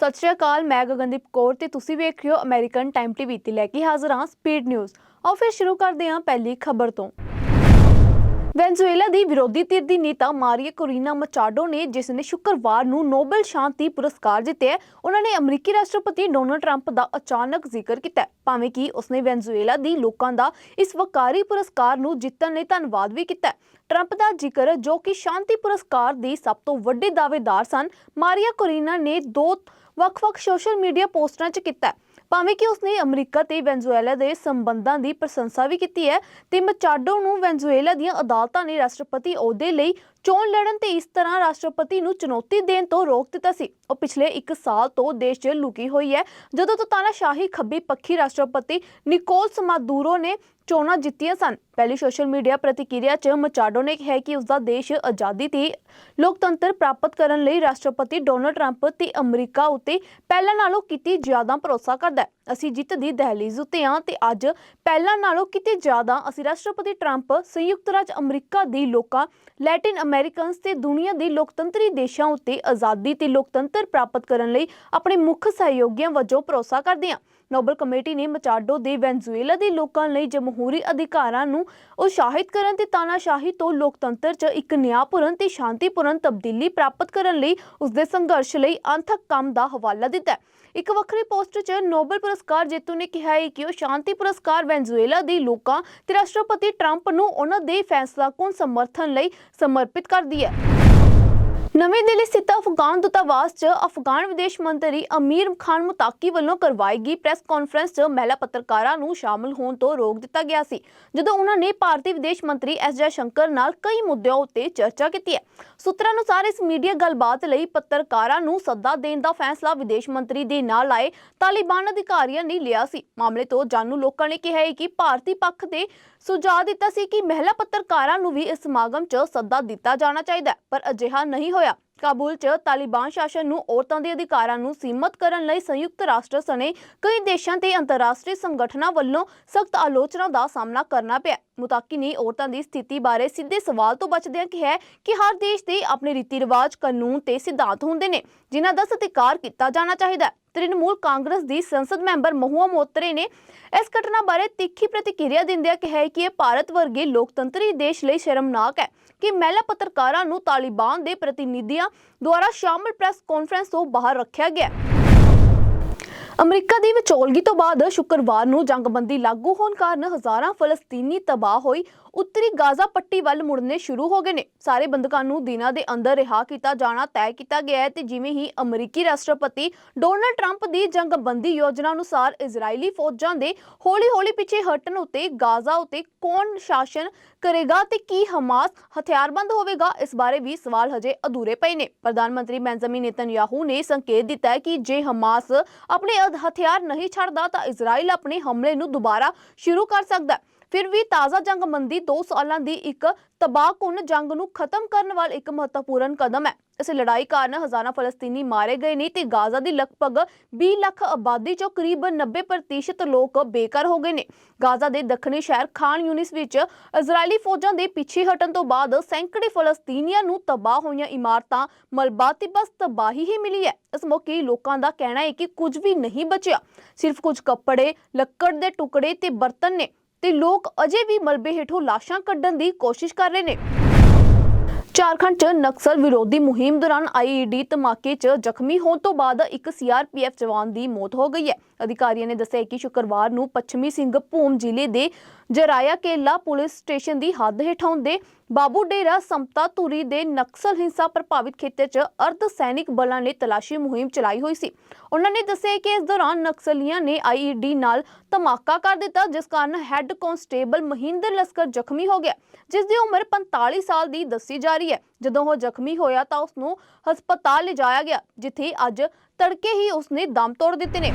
ਸਤਿ ਸ਼੍ਰੀ ਅਕਾਲ, ਮੈਂ ਗਗਨਦੀਪ ਕੌਰ ਤੇ ਤੁਸੀਂ ਵੇਖ ਰਹੇ ਹੋ ਅਮਰੀਕਨ ਟਾਈਮ ਟੀਵੀ ਤੇ ਲੈ ਕੇ ਹਾਜ਼ਰ ਹਾਂ ਸਪੀਡ ਨਿਊਜ਼ ਆਓ ਫਿਰ ਸ਼ੁਰੂ ਕਰਦੇ ਹਾਂ ਪਹਿਲੀ ਖਬਰ ਤੋਂ। ਵੈਨਜ਼ੂਏਲਾ ਦੀ ਵਿਰੋਧੀ ਧਿਰ ਦੀ ਨੇਤਾ ਮਾਰੀਆ ਕੋਰੀਨਾ ਮਚਾਡੋ ਨੇ, ਜਿਸ ਨੇ ਸ਼ੁੱਕਰਵਾਰ ਨੂੰ ਨੋਬਲ ਸ਼ਾਂਤੀ ਪੁਰਸਕਾਰ ਜਿੱਤਿਆ ਉਹਨਾਂ ਨੇ ਅਮਰੀਕੀ ਰਾਸ਼ਟਰਪਤੀ ਡੋਨਲਡ ਟਰੰਪ ਦਾ ਅਚਾਨਕ ਜ਼ਿਕਰ ਕੀਤਾ ਭਾਵੇਂ ਕਿ ਉਸਨੇ ਵੈਨਜ਼ੂਏਲਾ ਦੀ ਲੋਕਾਂ ਦਾ ਇਸ ਵਕਾਰੀ ਪੁਰਸਕਾਰ ਨੂੰ ਜਿੱਤਣ ਲਈ ਧੰਨਵਾਦ ਵੀ ਕੀਤਾ ਟਰੰਪ ਦਾ ਜ਼ਿਕਰ, ਜੋ ਕਿ ਸ਼ਾਂਤੀ ਪੁਰਸਕਾਰ ਦੀ ਸਭ ਤੋਂ ਵੱਡੇ ਦਾਅਵੇਦਾਰ ਸਨ, ਮਾਰੀਆ ਕੋਰੀਨਾ ਨੇ ਦੋ ਵੱਖ-ਵੱਖ ਸੋਸ਼ਲ ਮੀਡੀਆ ਪੋਸਟਾਂ 'ਚ ਕੀਤਾ ਭਾਵੇਂ ਕਿ ਉਸਨੇ ਅਮਰੀਕਾ ਤੇ ਵੈਨਜ਼ੂਏਲਾ ਦੇ ਸੰਬੰਧਾਂ ਦੀ ਪ੍ਰਸ਼ੰਸਾ ਵੀ ਕੀਤੀ ਹੈ ਤੇ ਮਚਾਡੋ ਨੂੰ ਵੈਨਜ਼ੂਏਲਾ ਦੀਆਂ ਅਦਾਲਤਾਂ ਨੇ ਰਾਸ਼ਟਰਪਤੀ ਅਹੁਦੇ ਲਈ ਚੋਣ ਲੜਨ ਤੇ ਇਸ ਤਰ੍ਹਾਂ ਰਾਸ਼ਟਰਪਤੀ ਨੂੰ ਚੁਣੌਤੀ ਦੇਣ ਤੋਂ ਰੋਕ ਦਿੱਤਾ ਸੀ। ਉਹ ਪਿਛਲੇ 1 ਸਾਲ ਤੋਂ ਦੇਸ਼ 'ਚ ਲੁਕੀ ਹੋਈ ਹੈ। ਜਦੋਂ ਤੋਂ ਤਾਨਾਸ਼ਾਹੀ ਖੱਬੀ ਪੱਖੀ ਰਾਸ਼ਟਰਪਤੀ ਨਿਕੋਲਸ ਮਾਦੂਰੋ ਨੇ ਚੋਣਾਂ ਜਿੱਤੀਆਂ ਸਨ। ਪਹਿਲੀ ਸੋਸ਼ਲ ਮੀਡੀਆ ਪ੍ਰਤੀਕਿਰਿਆ 'ਚ ਮਚਾਡੋ ਨੇ ਕਿਹਾ ਕਿ ਉਸਦਾ ਦੇਸ਼ ਆਜ਼ਾਦੀ ਤੇ ਲੋਕਤੰਤਰ ਪ੍ਰਾਪਤ ਕਰਨ ਲਈ ਰਾਸ਼ਟਰਪਤੀ ਡੋਨਲਡ ਟਰੰਪ ਤੇ ਅਮਰੀਕਾ ਉੱਤੇ ਪਹਿਲਾਂ ਨਾਲੋਂ ਕਿਤੇ ਜ਼ਿਆਦਾ ਭਰੋਸਾ ਕਰਦਾ ਹੈ। ਅਸੀਂ ਜਿੱਤ ਦੀ ਦਹਲੀਜ਼ ਉੱਤੇ ਹਾਂ ਤੇ ਅੱਜ ਪਹਿਲਾਂ ਨਾਲੋਂ ਕਿਤੇ ਜ਼ਿਆਦਾ ਅਸੀਂ ਰਾਸ਼ਟਰਪਤੀ ਟਰੰਪ, ਸੰਯੁਕਤ ਰਾਜ ਅਮਰੀਕਾ ਦੀ ਲੋਕਾਂ, ਲੈਟਿਨ ਅਮਰੀਕਨਸ ਤੇ ਦੁਨੀਆ ਦੇ ਲੋਕਤੰਤਰੀ ਦੇਸ਼ਾਂ ਉੱਤੇ ਆਜ਼ਾਦੀ ਤੇ ਲੋਕਤੰਤਰ ਪ੍ਰਾਪਤ ਕਰਨ ਲਈ ਆਪਣੇ ਮੁੱਖ ਸਹਿਯੋਗੀਆਂ ਵਜੋਂ ਭਰੋਸਾ ਕਰਦੇ ਹਾਂ ਨੋਬਲ ਕਮੇਟੀ ਨੇ ਮਚਾਡੋ ਦੇ ਵੈਨਜ਼ੂਏਲਾ ਦੇ ਲੋਕਾਂ ਲਈ ਜਮਹੂਰੀ ਅਧਿਕਾਰਾਂ ਨੂੰ ਉਤਸ਼ਾਹਿਤ ਕਰਨ ਤੇ ਤਾਨਾਸ਼ਾਹੀ ਤੋਂ ਲੋਕਤੰਤਰ 'ਚ ਇੱਕ ਨਿਆਂਪੂਰਨ ਤੇ ਸ਼ਾਂਤੀਪੂਰਨ ਤਬਦੀਲੀ ਪ੍ਰਾਪਤ ਕਰਨ ਲਈ ਉਸਦੇ ਸੰਘਰਸ਼ ਲਈ ਅੰਥਕ ਕੰਮ ਦਾ ਹਵਾਲਾ ਦਿੱਤਾ ਹੈ। ਇੱਕ ਵੱਖਰੀ ਪੋਸਟ 'ਚ ਨੋਬਲ ਪੁਰਸਕਾਰ ਜੇਤੂ ਨੇ ਕਿਹਾ ਹੈ ਕਿ ਉਹ ਸ਼ਾਂਤੀ ਪੁਰਸਕਾਰ ਵੈਨਜ਼ੂਏਲਾ ਦੇ ਲੋਕਾਂ ਤੇ ਰਾਸ਼ਟਰਪਤੀ ਟਰੰਪ ਨੂੰ ਉਹਨਾਂ ਦੇ ਫੈਸਲਾਕੁਨ ਸਮਰਥਨ ਲਈ ਸਮਰਪਿਤ ਕਰਦੀ ਹੈ। ਨਵੀਂ ਦਿੱਲੀ ਸਥਿਤ ਅਫਗਾਨ ਦੂਤਾਵਾਸ 'ਚ ਅਫਗਾਨ ਵਿਦੇਸ਼ ਮੰਤਰੀ ਅਮੀਰ ਖਾਨ ਮੁਤਾਕੀ ਵੱਲੋਂ ਕਰਵਾਈ ਗਈ ਪ੍ਰੈਸ ਕਾਨਫਰੰਸ 'ਚ ਮਹਿਲਾ ਪੱਤਰਕਾਰਾਂ ਨੂੰ ਸ਼ਾਮਲ ਹੋਣ ਤੋਂ ਰੋਕ ਦਿੱਤਾ ਗਿਆ ਸੀ। ਜਦੋਂ ਉਹਨਾਂ ਨੇ ਭਾਰਤੀ ਵਿਦੇਸ਼ ਮੰਤਰੀ ਐਸ ਜੈ ਸ਼ੰਕਰ ਨਾਲ ਕਈ ਮੁੱਦਿਆਂ ਉੱਤੇ ਚਰਚਾ ਕੀਤੀ ਹੈ। ਸੂਤਰਾਂ ਅਨੁਸਾਰ ਇਸ ਮੀਡੀਆ ਗੱਲਬਾਤ ਲਈ ਪੱਤਰਕਾਰਾਂ ਨੂੰ ਸੱਦਾ ਦੇਣ ਦਾ ਫੈਸਲਾ ਵਿਦੇਸ਼ ਮੰਤਰੀ ਦੇ ਨਾਲ ਆਏ ਤਾਲਿਬਾਨ ਅਧਿਕਾਰੀਆਂ ਨੇ ਲਿਆ ਸੀ। ਮਾਮਲੇ ਤੋਂ ਜਾਣੂ ਲੋਕਾਂ ਨੇ ਕਿਹਾ ਹੈ ਕਿ ਭਾਰਤੀ ਪੱਖ ਦੇ ਸੁਝਾਅ ਦਿੱਤਾ ਸੀ ਕਿ ਮਹਿਲਾ ਪੱਤਰਕਾਰਾਂ ਨੂੰ ਵੀ ਇਸ ਸਮਾਗਮ 'ਚ ਸੱਦਾ ਦਿੱਤਾ ਜਾਣਾ ਚਾਹੀਦਾ ਹੈ, ਪਰ ਅਜਿਹਾ ਨਹੀਂ ਹੋਇਆ। ਕਾਬੁਲ 'ਚ ਤਾਲਿਬਾਨ ਸ਼ਾਸਨ ਨੂੰ ਔਰਤਾਂ ਦੇ ਅਧਿਕਾਰਾਂ ਨੂੰ ਸੀਮਤ ਕਰਨ ਲਈ ਸੰਯੁਕਤ ਰਾਸ਼ਟਰ ਸਣੇ ਕਈ ਦੇਸ਼ਾਂ ਤੇ ਅੰਤਰਰਾਸ਼ਟਰੀ ਸੰਗਠਨਾਂ ਵੱਲੋਂ ਸਖਤ ਆਲੋਚਨਾ ਦਾ ਸਾਹਮਣਾ ਕਰਨਾ ਪਿਆ। ਮੁਤਾਕੀ ਨੇ ਔਰਤਾਂ ਦੀ ਸਥਿਤੀ ਬਾਰੇ ਸਿੱਧੇ ਸਵਾਲ ਤੋਂ ਬਚਦਿਆਂ ਕਿਹਾ ਕਿ ਹਰ ਦੇਸ਼ ਦੇ ਆਪਣੇ ਰੀਤੀ ਰਿਵਾਜ ਕਾਨੂੰਨ ਤੇ ਸਿਧਾਂਤ ਹੁੰਦੇ ਨੇ, ਜਿਨ੍ਹਾਂ ਦਾ ਸਤਿਕਾਰ ਕੀਤਾ ਜਾਣਾ ਚਾਹੀਦਾ ਹੈ। ਤ੍ਰਿਣਮੂਲ ਕਾਂਗਰਸ ਦੀ ਸੰਸਦ ਮੈਂਬਰ ਮਹੂਆ ਮੋਤਰੇ ਨੇ ਇਸ ਘਟਨਾ ਬਾਰੇ ਤਿੱਖੀ ਪ੍ਰਤੀਕਿਰਿਆ ਦਿੰਦਿਆਂ ਕਿਹਾ ਕਿ ਇਹ ਭਾਰਤ ਵਰਗੇ ਲੋਕਤੰਤਰੀ ਦੇਸ਼ ਲਈ ਸ਼ਰਮਨਾਕ ਹੈ। ਕਿ ਮਹਿਲਾ ਪੱਤਰਕਾਰਾਂ ਨੂੰ ਤਾਲਿਬਾਨ ਦੇ ਪ੍ਰਤੀਨਿਧੀਆਂ ਦੁਆਰਾ ਸ਼ਾਮਲ ਪ੍ਰੈਸ ਕਾਨਫਰੰਸ ਤੋਂ ਬਾਹਰ ਰੱਖਿਆ ਗਿਆ। ਅਮਰੀਕਾ ਦੀ ਵਿਚੋਲਗੀ ਤੋਂ ਬਾਅਦ ਸ਼ੁੱਕਰਵਾਰ ਨੂੰ ਜੰਗਬੰਦੀ ਲਾਗੂ ਹੋਣ ਕਾਰਨ ਹਜ਼ਾਰਾਂ ਫਲਸਤੀਨੀ ਤਬਾਹ ਹੋਈ ਉੱਤਰੀ ਗਾਜ਼ਾ ਪੱਟੀ ਵੱਲ ਮੁੜਨੇ ਸ਼ੁਰੂ ਹੋ ਗਏ ਨੇ। ਸਾਰੇ ਬੰਦਕਾਂ ਨੂੰ ਦਿਨਾਂ ਦੇ ਅੰਦਰ ਰਿਹਾ ਕੀਤਾ ਜਾਣਾ, ਤੈਅ ਕੀਤਾ ਗਿਆ ਹੈ ਤੇ ਜਿਵੇਂ ਹੀ ਅਮਰੀਕੀ ਰਾਸ਼ਟਰਪਤੀ ਡੋਨਲਡ ਟਰੰਪ ਦੀ ਜੰਗਬੰਦੀ ਯੋਜਨਾ ਅਨੁਸਾਰ ਇਜ਼ਰਾਈਲੀ ਫੌਜਾਂ ਦੇ ਹੌਲੀ-ਹੌਲੀ ਪਿੱਛੇ ਹਟਣ ਉਤੇ ਗਾਜ਼ਾ ਉਤੇ ਕੌਣ ਸ਼ਾਸਨ ਕਰੇਗਾ ਤੇ ਕੀ ਹਮਾਸ ਹਥਿਆਰਬੰਦ ਹੋਵੇਗਾ, ਇਸ ਬਾਰੇ ਵੀ ਸਵਾਲ ਹਜੇ ਅਧੂਰੇ ਪਏ ਨੇ। ਪ੍ਰਧਾਨ ਮੰਤਰੀ ਬੈਂਜ਼ਾਮਿਨ ਨੇਤਨਯਾਹੂ ਨੇ ਸੰਕੇਤ ਦਿੱਤਾ ਹੈ ਕਿ ਜੇ ਹਮਾਸ ਆਪਣੇ ਹਥਿਆਰ ਨਹੀਂ ਛੱਡਦਾ ਤਾਂ ਇਜ਼ਰਾਈਲ ਆਪਣੇ ਹਮਲੇ ਨੂੰ ਦੁਬਾਰਾ ਸ਼ੁਰੂ ਕਰ ਸਕਦਾ ਹੈ। ਫਿਰ ਵੀ ਤਾਜ਼ਾ ਜੰਗ ਮੰਦੀ 2 ਸਾਲਾਂ ਦੀ ਇੱਕ ਤਬਾਹਕੁਨ ਜੰਗ ਨੂੰ ਖਤਮ ਕਰਨ ਵਾਲ ਇੱਕ ਮਹੱਤਵਪੂਰਨ ਕਦਮ ਹੈ। ਇਸ ਲੜਾਈ ਕਾਰਨ ਹਜ਼ਾਰਾਂ ਫਲਸਤੀਨੀ ਮਾਰੇ ਗਏ ਨੇ ਤੇ ਗਾਜ਼ਾ ਦੀ ਲਗਭਗ 20 ਲੱਖ ਆਬਾਦੀ ਚੋਂ ਕਰੀਬ 90% ਲੋਕ ਬੇਘਰ ਹੋ ਗਏ ਨੇ। ਗਾਜ਼ਾ ਦੇ ਦੱਖਣੀ ਸ਼ਹਿਰ ਖਾਨ ਯੂਨਿਸ ਵਿੱਚ ਇਜ਼ਰਾਈਲੀ ਫੌਜਾਂ ਦੇ ਪਿੱਛੇ ਹਟਣ ਤੋਂ ਬਾਅਦ ਸੈਂਕੜੇ ਫਲਸਤੀਨੀਆਂ ਨੂੰ ਤਬਾਹ ਹੋਈਆਂ ਇਮਾਰਤਾਂ ਮਲਬਾ ਤੇ ਬਸ ਤਬਾਹੀ ਹੀ ਮਿਲੀ ਹੈ। ਇਸ ਮੌਕੇ ਲੋਕਾਂ ਦਾ ਕਹਿਣਾ ਹੈ ਕਿ ਕੁਝ ਵੀ ਨਹੀਂ ਬਚਿਆ। ਸਿਰਫ ਕੁਝ ਕੱਪੜੇ, ਲੱਕੜ ਦੇ ਟੁਕੜੇ ਤੇ ਬਰਤਨ ਨੇ। ਤੇ ਲੋਕ ਅਜੇ ਵੀ ਮਲਬੇ ਹੇਠੋਂ ਲਾਸ਼ਾਂ ਕੱਢਣ ਦੀ ਕੋਸ਼ਿਸ਼ ਕਰ ਰਹੇ ਨੇ। ਝਾਰਖੰਡ 'ਚ ਨਕਸਲ ਵਿਰੋਧੀ ਮੁਹਿੰਮ ਦੌਰਾਨ ਆਈਈਡੀ ਧਮਾਕੇ 'ਚ ਜ਼ਖਮੀ ਹੋਣ ਤੋਂ ਬਾਅਦ ਇੱਕ ਸੀਆਰਪੀਐਫ ਜਵਾਨ ਦੀ ਮੌਤ ਹੋ ਗਈ ਹੈ। ਅਧਿਕਾਰੀਆਂ ਨੇ ਦੱਸਿਆ ਕਿ ਸ਼ੁੱਕਰਵਾਰ ਨੂੰ ਪੱਛਮੀ ਸਿੰਘਭੂਮ ਜ਼ਿਲ੍ਹੇ ਦੇ ਜਰਾਇਆ ਕੇਲਾ ਪੁਲਿਸ ਸਟੇਸ਼ਨ ਦੀ ਹੱਦ ਹੇਠ ਆਉਂਦੇ ਬਾਬੂ ਡੇਰਾ ਸਮਤਾ ਧੁਰੀ ਦੇ ਨਕਸਲ ਹਿੰਸਾ ਪ੍ਰਭਾਵਿਤ ਖੇਤਰ 'ਚ ਅਰਧ ਸੈਨਿਕ ਬਲਾਂ ਨੇ ਤਲਾਸ਼ੀ ਮੁਹਿੰਮ ਚਲਾਈ ਹੋਈ ਸੀ। ਉਹਨਾਂ ਨੇ ਦੱਸਿਆ ਕਿ ਇਸ ਦੌਰਾਨ ਨਕਸਲੀਆਂ ਨੇ ਆਈਈਡੀ ਨਾਲ ਧਮਾਕਾ ਕਰ ਦਿੱਤਾ, ਜਿਸ ਕਾਰਨ ਹੈੱਡ ਕਾਂਸਟੇਬਲ ਮਹਿੰਦਰ ਲਸਕਰ ਜ਼ਖਮੀ ਹੋ ਗਿਆ, ਜਿਸ ਦੀ ਉਮਰ 45 ਸਾਲ ਦੀ ਦੱਸੀ ਜਾ ਰਹੀ ਹੈ। ਜਦੋਂ ਉਹ ਜ਼ਖਮੀ ਹੋਇਆ ਤਾਂ ਉਸ ਨੂੰ ਹਸਪਤਾਲ ਲਿਜਾਇਆ ਗਿਆ, ਜਿੱਥੇ ਅੱਜ ਤੜਕੇ ਹੀ ਉਸਨੇ ਦਮ ਤੋੜ ਦਿੱਤੇ ਨੇ।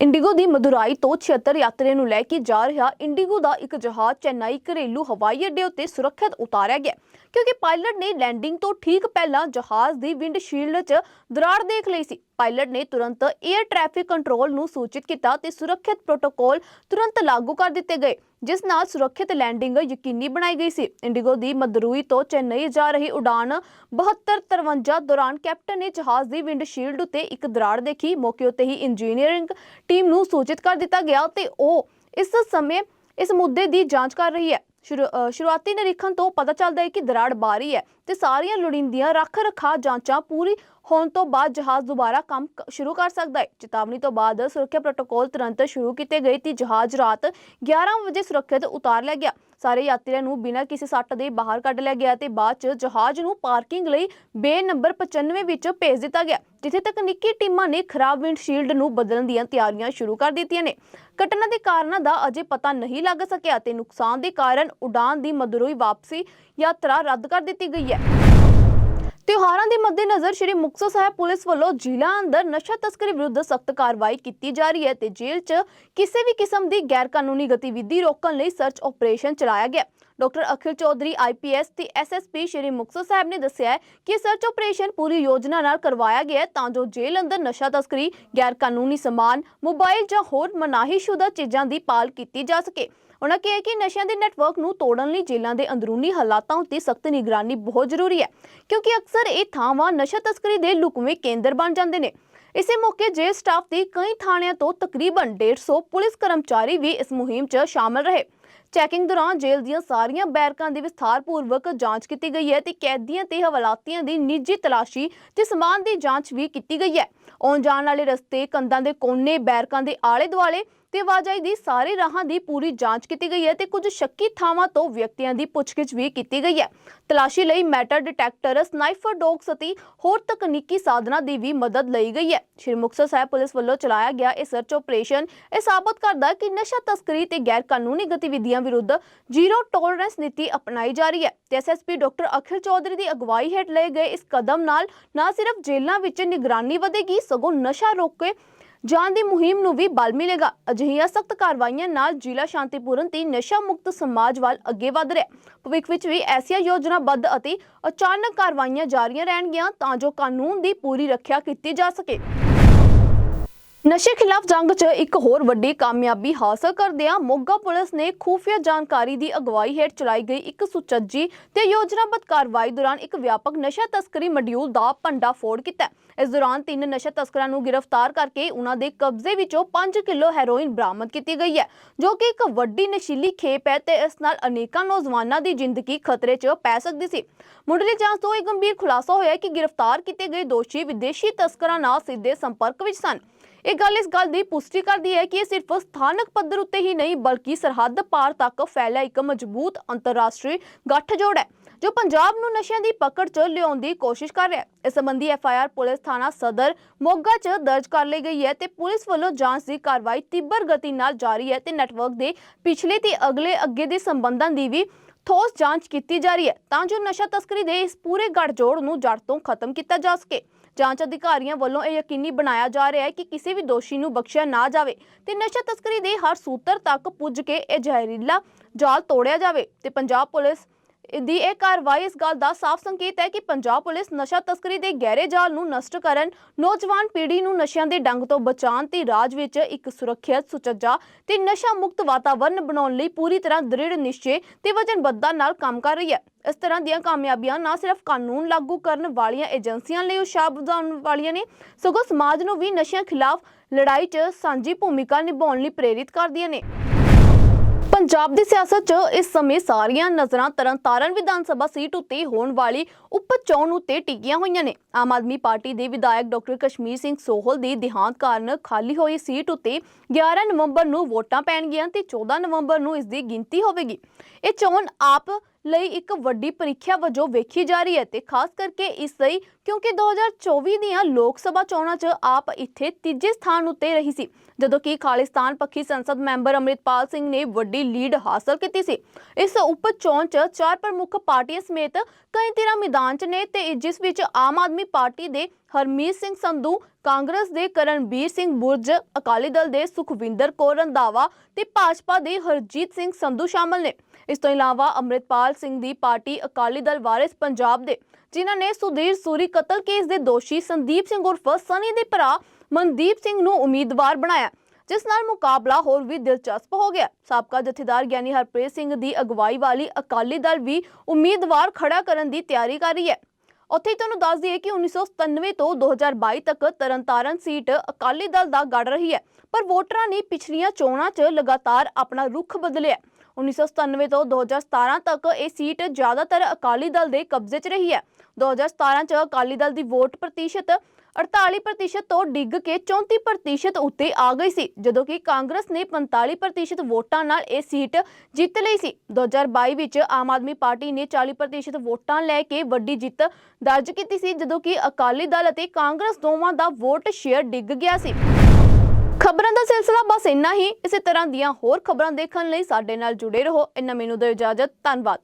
ਇੰਡੀਗੋ ਦੀ ਮਦੁਰਾਈ ਤੋਂ 76 ਯਾਤਰੀਆਂ ਨੂੰ ਲੈ ਕੇ ਜਾ ਰਿਹਾ ਇੰਡੀਗੋ ਦਾ ਇੱਕ ਜਹਾਜ਼ ਚੇਨਈ ਘਰੇਲੂ ਹਵਾਈ ਅੱਡੇ ਉੱਤੇ ਸੁਰੱਖਿਅਤ ਉਤਾਰਿਆ ਗਿਆ, ਕਿਉਂਕਿ ਪਾਇਲਟ ਨੇ ਲੈਂਡਿੰਗ ਤੋਂ ਠੀਕ ਪਹਿਲਾਂ ਜਹਾਜ਼ ਦੀ ਵਿੰਡਸ਼ੀਲਡ 'ਚ ਦਰਾੜ ਦੇਖ ਲਈ ਸੀ। ਪਾਇਲਟ ਨੇ ਤੁਰੰਤ 에ਅਰ ਟ੍ਰੈਫਿਕ ਕੰਟਰੋਲ ਨੂੰ ਸੂਚਿਤ ਕੀਤਾ ਤੇ ਸੁਰੱਖਿਅਤ ਪ੍ਰੋਟੋਕੋਲ ਤੁਰੰਤ ਲਾਗੂ ਕਰ ਦਿੱਤੇ ਗਏ, ਜਿਸ ਨਾਲ ਸੁਰੱਖਿਅਤ ਲੈਂਡਿੰਗ ਯਕੀਨੀ ਬਣਾਈ ਗਈ ਸੀ। ਇੰਡੀਗੋ ਦੀ ਮਦਰੂਈ ਤੋਂ ਚੇਨਈ ਜਾ ਰਹੀ ਉਡਾਨ 7253 ਦੌਰਾਨ ਕੈਪਟਨ ਨੇ ਜਹਾਜ਼ ਦੀ ਵਿੰਡਸ਼ੀਲਡ ਉੱਤੇ ਇੱਕ ਦਰਾੜ ਦੇਖੀ। ਮੌਕੇ ਉੱਤੇ ਹੀ ਇੰਜੀਨੀਅਰਿੰਗ ਟੀਮ ਨੂੰ ਸੂਚਿਤ ਕਰ ਦਿੱਤਾ ਗਿਆ ਤੇ ਉਹ ਇਸ ਸਮੇਂ ਇਸ ਮੁੱਦੇ ਦੀ ਜਾਂਚ ਕਰ ਰਹੀ ਹੈ। ਸ਼ੁਰੂਆਤੀ ਨਿਰੀਖਣ ਤੋਂ ਪਤਾ ਚੱਲਦਾ ਹੈ ਕਿ ਦਰਾੜ ਬਾਰੀ ਹੈ ਤੇ ਸਾਰੀਆਂ ਲੋੜੀਂਦੀਆਂ ਰੱਖ ਰਖਾ ਜਾਂਚਾਂ ਪੂਰੀ ਹੋਣ ਤੋਂ ਬਾਅਦ ਜਹਾਜ਼ ਦੁਬਾਰਾ ਕੰਮ ਸ਼ੁਰੂ ਕਰ ਸਕਦਾ ਹੈ। ਚੇਤਾਵਨੀ ਤੋਂ ਬਾਅਦ ਸੁਰੱਖਿਆ ਪ੍ਰੋਟੋਕੋਲ ਤੁਰੰਤ ਸ਼ੁਰੂ ਕੀਤੇ ਗਏ ਤੇ ਜਹਾਜ਼ ਰਾਤ 11 ਵਜੇ ਸੁਰੱਖਿਅਤ ਉਤਾਰ ਲਿਆ ਗਿਆ। ਸਾਰੇ ਯਾਤਰੀਆਂ ਨੂੰ ਬਿਨਾਂ ਕਿਸੇ ਸੱਟ ਦੇ ਬਾਹਰ ਕੱਢ ਲਿਆ ਗਿਆ ਤੇ ਬਾਅਦ ਚ ਜਹਾਜ਼ ਨੂੰ ਪਾਰਕਿੰਗ ਲਈ ਬੇ ਨੰਬਰ 95 ਵਿੱਚ ਭੇਜ ਦਿੱਤਾ ਗਿਆ, ਜਿੱਥੇ ਤਕਨੀਕੀ ਟੀਮਾਂ ਨੇ ਖਰਾਬ ਵਿੰਡਸ਼ੀਲਡ ਨੂੰ ਬਦਲਣ ਦੀਆਂ ਤਿਆਰੀਆਂ ਸ਼ੁਰੂ ਕਰ ਦਿੱਤੀਆਂ ਨੇ। ਘਟਨਾ ਦੇ ਕਾਰਨਾਂ ਦਾ ਅਜੇ ਪਤਾ ਨਹੀਂ ਲੱਗ ਸਕਿਆ ਤੇ ਨੁਕਸਾਨ ਦੇ ਕਾਰਨ ਉਡਾਨ ਦੀ ਮਦਰੋਈ ਵਾਪਸੀ ਯਾਤਰਾ ਰੱਦ ਕਰ ਦਿੱਤੀ ਗਈ ਹੈ। ਤਿਉਹਾਰਾਂ ਦੇ ਮੱਦੇਨਜ਼ਰ ਸ਼੍ਰੀ ਮੁਕਤਸਰ ਸਾਹਿਬ ਪੁਲਿਸ ਵੱਲੋਂ ਜ਼ਿਲ੍ਹਾ ਅੰਦਰ ਨਸ਼ਾ ਤਸਕਰੀ ਵਿਰੁੱਧ ਸਖਤ ਕਾਰਵਾਈ ਕੀਤੀ ਜਾ ਰਹੀ ਹੈ ਤੇ ਜੇਲ੍ਹ 'ਚ ਕਿਸੇ ਵੀ ਕਿਸਮ ਦੀ ਗੈਰ ਗਤੀਵਿਧੀ ਰੋਕਣ ਲਈ ਸਰਚ ਆਪਰੇਸ਼ਨ ਚਲਾਇਆ ਗਿਆ। ਡਾਕਟਰ ਅਖਿਲ ਚੌਧਰੀ ਆਈਪੀਐਸ ਤੇ ਐਸਐਸਪੀ ਸ਼੍ਰੀ ਮੁਕਤਸਰ ਸਾਹਿਬ ਨੇ ਦੱਸਿਆ ਕਿ ਸਰਚ ਆਪਰੇਸ਼ਨ ਪੂਰੀ ਯੋਜਨਾ ਨਾਲ ਕਰਵਾਇਆ ਗਿਆ ਤਾਂ ਜੋ ਜੇਲ੍ਹ ਅੰਦਰ ਨਸ਼ਾ ਤਸਕਰੀ ਗੈਰ ਕਾਨੂੰਨੀ ਸਮਾਨ, ਮੋਬਾਈਲ ਜਾਂ ਹੋਰ ਮਨਾਹੀਸ਼ੁਦਾ ਚੀਜ਼ਾਂ ਦੀ ਪਾਲ ਕੀਤੀ ਜਾ ਸਕੇ। ਉਹਨਾਂ ਕਿਹਾ ਕਿ ਨਸ਼ਿਆਂ ਦੇ ਨੈਟਵਰਕ ਨੂੰ ਤੋੜਨ ਲਈ ਜੇਲ੍ਹਾਂ ਦੇ ਅੰਦਰੂਨੀ ਹਾਲਾਤਾਂ ਉੱਤੇ ਸਖਤ ਨਿਗਰਾਨੀ ਬਹੁਤ ਜ਼ਰੂਰੀ ਹੈ, ਕਿਉਂਕਿ ਅਕਸਰ ਇਹ ਥਾਵਾਂ ਨਸ਼ਾ ਤਸਕਰੀ ਦੇ ਲੁਕਵੇਂ ਕੇਂਦਰ ਬਣ ਜਾਂਦੇ ਨੇ। ਇਸੇ ਮੌਕੇ ਜੇਲ੍ਹ ਸਟਾਫ ਦੇ ਕਈ ਥਾਣਿਆਂ ਤੋਂ ਤਕਰੀਬਨ 150 ਪੁਲਿਸ ਕਰਮਚਾਰੀ ਵੀ ਇਸ ਮੁਹਿੰਮ 'ਚ ਸ਼ਾਮਲ ਰਹੇ। ਚੈਕਿੰਗ ਦੌਰਾਨ ਜੇਲ੍ਹ ਦੀਆਂ ਸਾਰੀਆਂ ਬੈਰਕਾਂ ਦੀ ਵਿਸਥਾਰਪੂਰਵਕ ਜਾਂਚ ਕੀਤੀ ਗਈ ਹੈ ਤੇ ਕੈਦੀਆਂ ਤੇ ਹਵਾਲਾਤੀਆਂ ਦੀ ਨਿੱਜੀ ਤਲਾਸ਼ੀ ਤੇ ਸਮਾਨ ਦੀ ਜਾਂਚ ਵੀ ਕੀਤੀ ਗਈ ਹੈ। ਆਉਣ ਜਾਣ ਵਾਲੇ ਰਸਤੇ ਕੰਧਾਂ ਦੇ ਕੋਨੇ, ਬੈਰਕਾਂ ਦੇ ਆਲੇ ਦੁਆਲੇ ਤੇ ਆਵਾਜਾਈ ਦੀ ਸਾਰੇ ਰਾਹਾਂ ਦੀ ਪੂਰੀ ਜਾਂਚ ਕੀਤੀ ਗਈ ਹੈ ਤੇ ਕੁਝ ਸ਼ੱਕੀ ਥਾਵਾਂ ਤੋਂ ਵਿਅਕਤੀਆਂ ਦੀ ਪੁੱਛਗਿੱਛ ਵੀ ਕੀਤੀ ਗਈ ਹੈ। ਤਲਾਸ਼ੀ ਲਈ ਮੈਟਲ ਡਿਟੈਕਟਰ ਸਨਾਈਫਰ ਡੌਗਸ ਅਤੇ ਹੋਰ ਤਕਨੀਕੀ ਸਾਧਨਾਂ ਦੀ ਵੀ ਮਦਦ ਲਈ ਗਈ ਹੈ। ਸ਼੍ਰੀ ਮੁਕਤਸਰ ਸਾਹਿਬ ਪੁਲਿਸ ਵੱਲੋਂ ਚਲਾਇਆ ਗਿਆ ਇਹ ਸਰਚ ਆਪਰੇਸ਼ਨ ਇਹ ਸਾਬਤ ਕਰਦਾ ਹੈ ਕਿ ਨਸ਼ਾ ਤਸਕਰੀ ਤੇ ਗੈਰ ਕਾਨੂੰਨੀ ਗਤੀਵਿਧੀਆਂ ਵਿਰੁੱਧ ਜ਼ੀਰੋ ਟੋਲਰੈਂਸ ਨੀਤੀ ਅਪਣਾਈ ਜਾ ਰਹੀ ਹੈ ਤੇ ਐਸਐਸਪੀ ਡਾਕਟਰ ਅਖਿਲ ਚੌਧਰੀ ਦੀ ਅਗਵਾਈ ਹੇਠ ਲਏ ਗਏ ਇਸ ਕਦਮ ਨਾਲ ਨਾ ਸਿਰਫ ਜੇਲ੍ਹਾਂ ਵਿੱਚ ਨਿਗਰਾਨੀ ਵਧੇਗੀ, ਸਗੋਂ ਨਸ਼ਾ ਰੋਕੇ ਜਾਣ ਦੀ ਮੁਹਿੰਮ ਨੂੰ ਵੀ ਬਲ ਮਿਲੇਗਾ। ਅਜਿਹੀਆਂ ਸਖਤ ਕਾਰਵਾਈਆਂ ਨਾਲ ਜ਼ਿਲ੍ਹਾ ਸ਼ਾਂਤੀਪੂਰਨ ਤੇ ਨਸ਼ਾ ਮੁਕਤ ਸਮਾਜ ਵੱਲ ਅੱਗੇ ਵਧ ਰਿਹਾ ਭਵਿੱਖ ਵਿੱਚ ਵੀ ਐਸੀਆਂ ਯੋਜਨਾਬੱਧ ਅਤੇ ਅਚਾਨਕ ਕਾਰਵਾਈਆਂ ਜਾਰੀਆਂ ਰਹਿਣਗੀਆਂ ਤਾਂ ਜੋ ਕਾਨੂੰਨ ਦੀ ਪੂਰੀ ਰੱਖਿਆ ਕੀਤੀ ਜਾ ਸਕੇ। ਨਸ਼ੇ ਖਿਲਾਫ ਜੰਗ 'ਚ ਇੱਕ ਹੋਰ ਵੱਡੀ ਕਾਮਯਾਬੀ ਹਾਸਲ ਕਰਦਿਆਂ ਮੋਗਾ ਪੁਲਿਸ ਨੇ ਖੂਫੀਆ ਜਾਣਕਾਰੀ ਦੀ ਅਗਵਾਈ ਹੇਠ ਚਲਾਈ ਗਈ ਇੱਕ ਸੁਚੱਜੀ ਤੇ ਯੋਜਨਾਬੱਧ ਕਾਰਵਾਈ ਦੌਰਾਨ ਇੱਕ ਵਿਆਪਕ ਨਸ਼ਾ ਤਸਕਰੀ ਮੋਡਿਊਲ ਦਾ ਭੰਡਾਫੋੜ ਕੀਤਾ ਇਸ ਦੌਰਾਨ ਤਿੰਨ ਨਸ਼ਾ ਤਸਕਰਾਂ ਨੂੰ ਗ੍ਰਿਫਤਾਰ ਕਰਕੇ ਉਹਨਾਂ ਦੇ ਕਬਜ਼ੇ ਵਿੱਚੋਂ 5 ਕਿਲੋ ਹੈਰੋਇਨ ਬਰਾਮਦ ਕੀਤੀ ਗਈ ਹੈ, ਜੋ ਕਿ ਇੱਕ ਵੱਡੀ ਨਸ਼ੀਲੀ ਖੇਪ ਹੈ ਤੇ ਇਸ ਨਾਲ ਅਨੇਕਾਂ ਨੌਜਵਾਨਾਂ ਦੀ ਜ਼ਿੰਦਗੀ ਖਤਰੇ 'ਚ ਪੈ ਸਕਦੀ ਸੀ। ਮੁੱਢਲੀ ਜਾਂਚ ਤੋਂ ਇਹ ਗੰਭੀਰ ਖੁਲਾਸਾ ਹੋਇਆ ਕਿ ਗ੍ਰਿਫਤਾਰ ਕੀਤੇ ਗਏ ਦੋਸ਼ੀ ਵਿਦੇਸ਼ੀ ਤਸਕਰਾਂ ਨਾਲ ਸਿੱਧੇ ਸੰਪਰਕ ਵਿੱਚ ਸਨ। ਇਹ ਗੱਲ ਇਸ ਗੱਲ ਦੀ ਪੁਸ਼ਟੀ ਕਰਦੀ ਹੈ ਕਿ ਇਹ ਸਿਰਫ ਸਥਾਨਕ ਪੱਧਰ ਉੱਤੇ ਹੀ ਨਹੀਂ, ਬਲਕਿ ਸਰਹੱਦ ਪਾਰ ਤੱਕ ਫੈਲਿਆ ਇੱਕ ਮਜ਼ਬੂਤ ਅੰਤਰਰਾਸ਼ਟਰੀ ਗੱਠਜੋੜ ਹੈ। ਜੋ ਪੰਜਾਬ ਨੂੰ ਨਸ਼ਿਆਂ ਦੀ ਪਕੜ 'ਚ ਲਿਆਉਣ ਦੀ ਕੋਸ਼ਿਸ਼ ਕਰ ਰਿਹਾ ਹੈ। ਇਸ ਸੰਬੰਧੀ ਐਫਆਈਆਰ ਪੁਲਿਸ ਥਾਣਾ ਸਦਰ ਮੋਗਾ 'ਚ ਦਰਜ ਕਰ ਲਈ ਗਈ ਹੈ ਤੇ ਪੁਲਿਸ ਵੱਲੋਂ ਜਾਂਚ ਦੀ ਕਾਰਵਾਈ ਤੀਬਰ ਗਤੀ ਨਾਲ ਜਾਰੀ ਹੈ ਤੇ ਨੈਟਵਰਕ ਦੇ ਪਿਛਲੇ ਤੇ ਅਗਲੇ ਅੱਗੇ ਦੇ ਸੰਬੰਧਾਂ ਦੀ ਵੀ ਠੋਸ ਜਾਂਚ ਕੀਤੀ ਜਾ ਰਹੀ ਹੈ ਤਾਂ ਜੋ ਨਸ਼ਾ ਤਸਕਰੀ ਦੇ ਇਸ ਪੂਰੇ ਗੱਠਜੋੜ ਨੂੰ ਜੜ ਤੋਂ ਖਤਮ ਕੀਤਾ ਜਾ ਸਕੇ। ਜਾਂਚ ਅਧਿਕਾਰੀਆਂ ਵੱਲੋਂ ਇਹ ਯਕੀਨੀ ਬਣਾਇਆ ਜਾ ਰਿਹਾ ਹੈ ਕਿ ਕਿਸੇ ਵੀ ਦੋਸ਼ੀ ਨੂੰ ਬਖਸ਼ਿਆ ਨਾ ਜਾਵੇ ਤੇ ਨਸ਼ਾ ਤਸਕਰੀ ਦੇ ਹਰ ਸੂਤਰ ਤੱਕ ਪੁੱਜ ਕੇ ਇਹ ਜ਼ਹਿਰੀਲਾ ਜਾਲ ਤੋੜਿਆ ਜਾਵੇ ਤੇ ਪੰਜਾਬ ਪੁਲਿਸ ਦੀ ਇਹ ਕਾਰਵਾਈ ਇਸ ਗੱਲ ਦਾ ਸਾਫ਼ ਸੰਕੇਤ ਹੈ ਕਿ ਪੰਜਾਬ ਪੁਲਿਸ ਨਸ਼ਾ ਤਸਕਰੀ ਦੇ ਗਹਿਰੇ ਜਾਲ ਨੂੰ ਨਸ਼ਟ ਕਰਨ, ਨੌਜਵਾਨ ਪੀੜ੍ਹੀ ਨੂੰ ਨਸ਼ਿਆਂ ਦੇ ਡੰਗ ਤੋਂ ਬਚਾਉਣ ਤੇ ਰਾਜ ਵਿੱਚ ਇੱਕ ਸੁਰੱਖਿਅਤ, ਸੁਚੱਜਾ ਤੇ ਨਸ਼ਾ ਮੁਕਤ ਵਾਤਾਵਰਣ ਬਣਾਉਣ ਲਈ ਪੂਰੀ ਤਰ੍ਹਾਂ ਦ੍ਰਿੜ ਨਿਸ਼ਚੇ ਤੇ ਵਚਨਬੱਧਤਾ ਨਾਲ ਕੰਮ ਕਰ ਰਹੀ ਹੈ। ਇਸ ਤਰ੍ਹਾਂ ਦੀਆਂ ਕਾਮਯਾਬੀਆਂ ਨਾ ਸਿਰਫ ਕਾਨੂੰਨ ਲਾਗੂ ਕਰਨ ਵਾਲੀਆਂ ਏਜੰਸੀਆਂ ਲਈ ਉਤਸ਼ਾਹ ਵਧਾਉਣ ਵਾਲੀਆਂ ਨੇ, ਸਗੋਂ ਸਮਾਜ ਨੂੰ ਵੀ ਨਸ਼ਿਆਂ ਖਿਲਾਫ ਲੜਾਈ 'ਚ ਸਾਂਝੀ ਭੂਮਿਕਾ ਨਿਭਾਉਣ ਲਈ ਪ੍ਰੇਰਿਤ ਕਰਦੀਆਂ ਨੇ। ਪੰਜਾਬ ਦੀ ਸਿਆਸਤ 'ਚ ਇਸ ਸਮੇਂ ਸਾਰੀਆਂ ਨਜ਼ਰਾਂ ਤਰਨਤਾਰਨ ਵਿਧਾਨ ਸਭਾ ਸੀਟ ਉੱਤੇ ਹੋਣ ਵਾਲੀ ਉਪ ਚੋਣ ਉੱਤੇ ਟਿਕੀਆਂ ਹੋਈਆਂ ਨੇ। ਆਮ ਆਦਮੀ ਪਾਰਟੀ ਦੇ ਵਿਧਾਇਕ ਡਾਕਟਰ ਕਸ਼ਮੀਰ ਸਿੰਘ ਸੋਹਲ ਦੀ ਦੇਹਾਂਤ ਕਾਰਨ ਖਾਲੀ ਹੋਈ ਸੀਟ ਉੱਤੇ 11 ਨਵੰਬਰ ਨੂੰ ਵੋਟਾਂ ਪੈਣਗੀਆਂ ਤੇ 14 ਨਵੰਬਰ ਨੂੰ ਇਸ ਦੀ ਗਿਣਤੀ ਹੋਵੇਗੀ। ਇਹ ਚੋਣ ਆਪ ਲਈ ਇੱਕ ਵੱਡੀ ਪ੍ਰੀਖਿਆ ਵਜੋਂ ਵੇਖੀ ਜਾ ਰਹੀ ਹੈ ਤੇ ਖਾਸ ਕਰਕੇ ਇਸ ਲਈ ਕਿਉਂਕਿ 2024 ਦੀਆਂ ਲੋਕ ਸਭਾ ਚੋਣਾਂ 'ਚ ਆਪ ਇੱਥੇ ਤੀਜੇ ਸਥਾਨ ਉੱਤੇ ਰਹੀ ਸੀ, ਜਦੋਂ ਕਿ ਖਾਲਿਸਤਾਨ ਪੱਖੀ ਸੰਸਦ ਮੈਂਬਰ ਅਮਰਿਤਪਾਲ ਸਿੰਘ ਨੇ ਵੱਡੀ ਲੀਡ ਹਾਸਲ ਕੀਤੀ ਸੀ। ਇਸ ਉਪ ਚੋਣ 'ਚ ਚਾਰ ਪ੍ਰਮੁੱਖ ਪਾਰਟੀਆਂ ਸਮੇਤ ਕਈ ਧਿਰਾਂ ਮੈਦਾਨ 'ਚ ਨੇ ਤੇ ਜਿਸ ਵਿੱਚ ਆਮ ਆਦਮੀ ਪਾਰਟੀ ਦੇ ਹਰਮੀਤ ਸਿੰਘ ਸੰਧੂ, ਕਾਂਗਰਸ ਦੇ ਕਰਨਬੀਰ ਸਿੰਘ ਬੁਰਜ, ਅਕਾਲੀ ਦਲ ਦੇ ਸੁਖਵਿੰਦਰ ਕੌਰ ਰੰਧਾਵਾ ਤੇ ਭਾਜਪਾ ਦੇ ਹਰਜੀਤ ਸਿੰਘ ਸੰਧੂ ਸ਼ਾਮਲ ਨੇ। ਇਸ ਤੋਂ ਇਲਾਵਾ ਅੰਮ੍ਰਿਤਪਾਲ ਸਿੰਘ ਦੀ ਪਾਰਟੀ ਅਕਾਲੀ ਦਲ ਵਾਰਿਸ ਪੰਜਾਬ ਦੇ, ਜਿਨ੍ਹਾਂ ਨੇ ਸੁਧੀਰ ਸੂਰੀ ਕਤਲ ਕੇਸ ਦੇ ਦੋਸ਼ੀ ਸੰਦੀਪ ਸਿੰਘ ਉਰਫ ਸਨੀ ਦੇ ਭਰਾ ਮਨਦੀਪ ਸਿੰਘ ਨੂੰ ਉਮੀਦਵਾਰ ਬਣਾਇਆ, ਜਿਸ ਨਾਲ ਮੁਕਾਬਲਾ ਹੋਰ ਵੀ ਦਿਲਚਸਪ ਹੋ ਗਿਆ। ਸਾਬਕਾ ਜਥੇਦਾਰ ਗਿਆਨੀ ਹਰਪ੍ਰੀਤ ਸਿੰਘ ਦੀ ਅਗਵਾਈ ਵਾਲੀ ਅਕਾਲੀ ਦਲ ਵੀ ਉਮੀਦਵਾਰ ਖੜਾ ਕਰਨ ਦੀ ਤਿਆਰੀ ਕਰ ਰਹੀ ਹੈ। ਉੱਥੇ ਹੀ ਤੁਹਾਨੂੰ ਦੱਸ ਦਈਏ ਕਿ 1997 ਤੋਂ 2022 ਤੱਕ ਤਰਨਤਾਰਨ ਸੀਟ ਅਕਾਲੀ ਦਲ ਦਾ ਗੜ ਰਹੀ ਹੈ, ਪਰ ਵੋਟਰਾਂ ਨੇ ਪਿਛਲੀਆਂ ਚੋਣਾਂ 'ਚ ਲਗਾਤਾਰ ਆਪਣਾ ਰੁਖ ਬਦਲਿਆ। 1997 ਤੋਂ 2017 ਤੱਕ ਇਹ ਸੀਟ ਜ਼ਿਆਦਾਤਰ ਅਕਾਲੀ ਦਲ ਦੇ ਕਬਜ਼ੇ 'ਚ ਰਹੀ ਹੈ। 2017 'ਚ ਅਕਾਲੀ ਦਲ ਦੀ ਵੋਟ ਪ੍ਰਤੀਸ਼ਤ 48% ਤੋਂ ਡਿੱਗ ਕੇ 34% ਉੱਤੇ ਆ ਗਈ ਸੀ, ਜਦੋਂ ਕਿ ਕਾਂਗਰਸ ਨੇ 45% ਵੋਟਾਂ ਨਾਲ ਇਹ ਸੀਟ ਜਿੱਤ ਲਈ ਸੀ। 2022 ਵਿੱਚ ਆਮ ਆਦਮੀ ਪਾਰਟੀ ਨੇ 40% ਵੋਟਾਂ ਲੈ ਕੇ ਵੱਡੀ ਜਿੱਤ ਦਰਜ ਕੀਤੀ ਸੀ, ਜਦੋਂ ਕਿ ਅਕਾਲੀ ਦਲ ਅਤੇ ਕਾਂਗਰਸ ਦੋਵਾਂ ਦਾ ਵੋਟ ਸ਼ੇਅਰ ਡਿੱਗ ਗਿਆ ਸੀ। ਖਬਰਾਂ ਦਾ ਸਿਲਸਿਲਾ ਬਸ ਇੰਨਾ ਹੀ। ਇਸੇ ਤਰ੍ਹਾਂ ਦੀਆਂ ਹੋਰ ਖਬਰਾਂ ਦੇਖਣ ਲਈ ਸਾਡੇ ਨਾਲ ਜੁੜੇ ਰਹੋ। ਇੰਨਾ ਮੈਨੂੰ ਦਿਓ ਇਜਾਜ਼ਤ। ਧੰਨਵਾਦ।